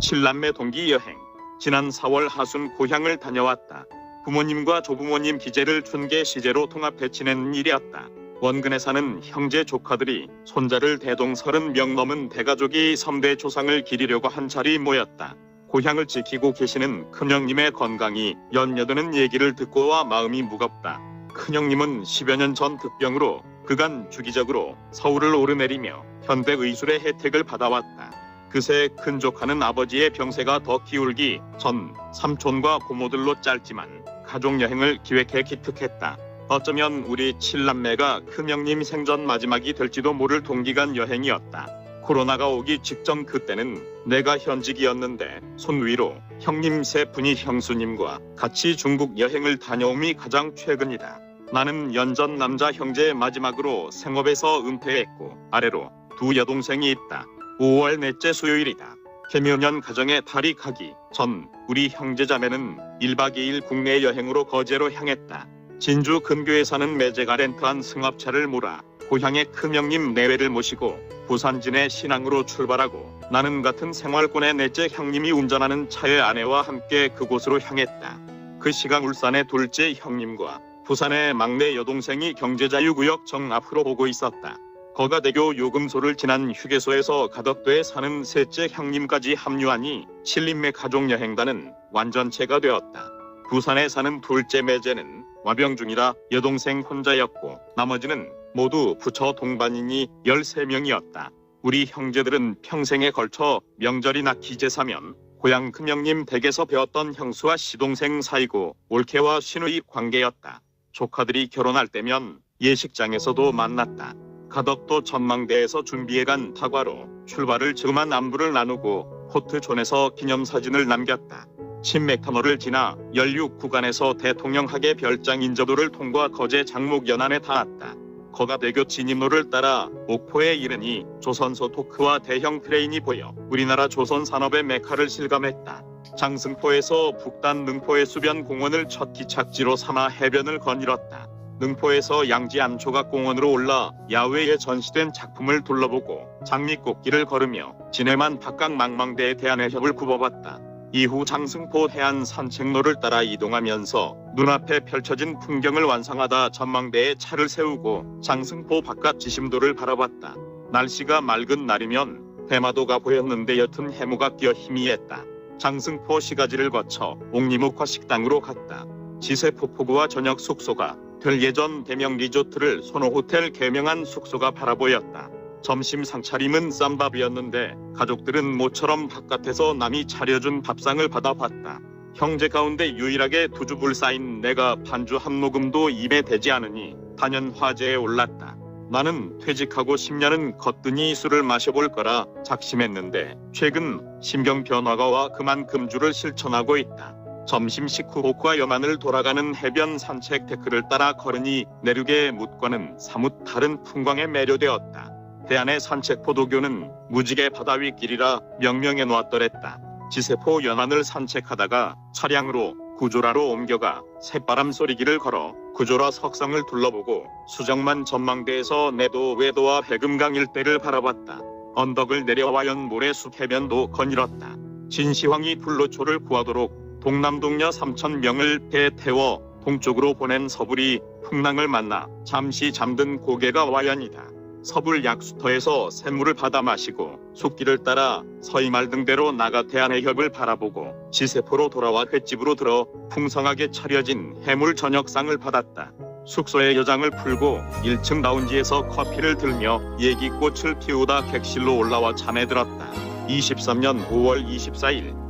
칠남매 동기 여행. 지난 4월 하순 고향을 다녀왔다. 부모님과 조부모님 기재를 춘계 시제로 통합해 지내는 일이었다. 원근에 사는 형제 조카들이 손자를 대동 30명 넘은 대가족이 섬대 조상을 기리려고 한 자리 모였다. 고향을 지키고 계시는 큰형님의 건강이 연여드는 얘기를 듣고 와 마음이 무겁다. 큰형님은 10여 년 전 득병으로 그간 주기적으로 서울을 오르내리며 현대 의술의 혜택을 받아왔다. 그새 큰 조카는 아버지의 병세가 더 기울기 전 삼촌과 고모들로 짧지만 가족 여행을 기획해 기특했다. 어쩌면 우리 칠남매가 큰형님 생전 마지막이 될지도 모를 동기간 여행이었다. 코로나가 오기 직전 그때는 내가 현직이었는데 손 위로 형님 세 분이 형수님과 같이 중국 여행을 다녀옴이 가장 최근이다. 나는 연전 남자 형제 마지막으로 생업에서 은퇴했고 아래로 두 여동생이 있다. 5월 넷째 수요일이다. 개묘년 가정에 달이 가기 전 우리 형제자매는 1박 2일 국내 여행으로 거제로 향했다. 진주 근교에 사는 매제가 렌트한 승합차를 몰아 고향의 큰형님 내외를 모시고 부산진의 신항으로 출발하고 나는 같은 생활권의 넷째 형님이 운전하는 차의 아내와 함께 그곳으로 향했다. 그 시각 울산의 둘째 형님과 부산의 막내 여동생이 경제자유구역 정 앞으로 보고 있었다. 거가대교 요금소를 지난 휴게소에서 가덕도에 사는 셋째 형님까지 합류하니 칠림매 가족여행단은 완전체가 되었다. 부산에 사는 둘째 매제는 와병 중이라 여동생 혼자였고 나머지는 모두 부처 동반인이 13명이었다. 우리 형제들은 평생에 걸쳐 명절이나 기제사면 고향 큰형님 댁에서 배웠던 형수와 시동생 사이고 올케와 신의 관계였다. 조카들이 결혼할 때면 예식장에서도 만났다. 가덕도 전망대에서 준비해간 다과로 출발을 즈음한 안부를 나누고 포트존에서 기념사진을 남겼다. 신맥터널을 지나 연륙 구간에서 대통령학의 별장 인접도를 통과 거제 장목 연안에 닿았다. 거가대교 진입로를 따라 옥포에 이르니 조선소 토크와 대형 트레인이 보여 우리나라 조선 산업의 메카를 실감했다. 장승포에서 북단 능포의 수변 공원을 첫 기착지로 삼아 해변을 거닐었다. 능포에서 양지 암초각공원으로 올라 야외에 전시된 작품을 둘러보고 장미꽃길을 걸으며 진해만 박강 망망대에 대한 해협을 굽어봤다. 이후 장승포 해안 산책로를 따라 이동하면서 눈앞에 펼쳐진 풍경을 완성하다 전망대에 차를 세우고 장승포 바깥 지심도를 바라봤다. 날씨가 맑은 날이면 대마도가 보였는데 옅은 해무가 끼어 희미했다. 장승포 시가지를 거쳐 옥리목화 식당으로 갔다. 지세포포구와 저녁 숙소가 될 예전 대명 리조트를 선호호텔 개명한 숙소가 바라보였다. 점심 상차림은 쌈밥이었는데 가족들은 모처럼 바깥에서 남이 차려준 밥상을 받아봤다. 형제 가운데 유일하게 두 줍을 쌓인 내가 반주 한 모금도 입에 대지 않으니 단연 화제에 올랐다. 나는 퇴직하고 10년은 거뜬히 술을 마셔볼 거라 작심했는데 최근 심경 변화가 와 그만 금주를 실천하고 있다. 점심 식후 옥과 여만을 돌아가는 해변 산책 데크를 따라 걸으니 내륙의 묻과는 사뭇 다른 풍광에 매료되었다. 대안의 산책 포도교는 무지개 바다 윗길이라 명명해 놓았더랬다. 지세포 연안을 산책하다가 차량으로 구조라로 옮겨가 새바람 소리길을 걸어 구조라 석성을 둘러보고 수정만 전망대에서 내도 외도와 해금강 일대를 바라봤다. 언덕을 내려와 연 모래숲 해변도 거닐었다. 진시황이 불로초를 구하도록 동남동녀 3천 명을 배에 태워 동쪽으로 보낸 서불이 풍랑을 만나 잠시 잠든 고개가 와연이다. 서불 약수터에서 샘물을 받아 마시고 숲길을 따라 서이말 등대로 나가 대한해협을 바라보고 지세포로 돌아와 횟집으로 들어 풍성하게 차려진 해물 저녁상을 받았다. 숙소에 여장을 풀고 1층 라운지에서 커피를 들며 얘기꽃을 피우다 객실로 올라와 잠에 들었다. 23년 5월 24일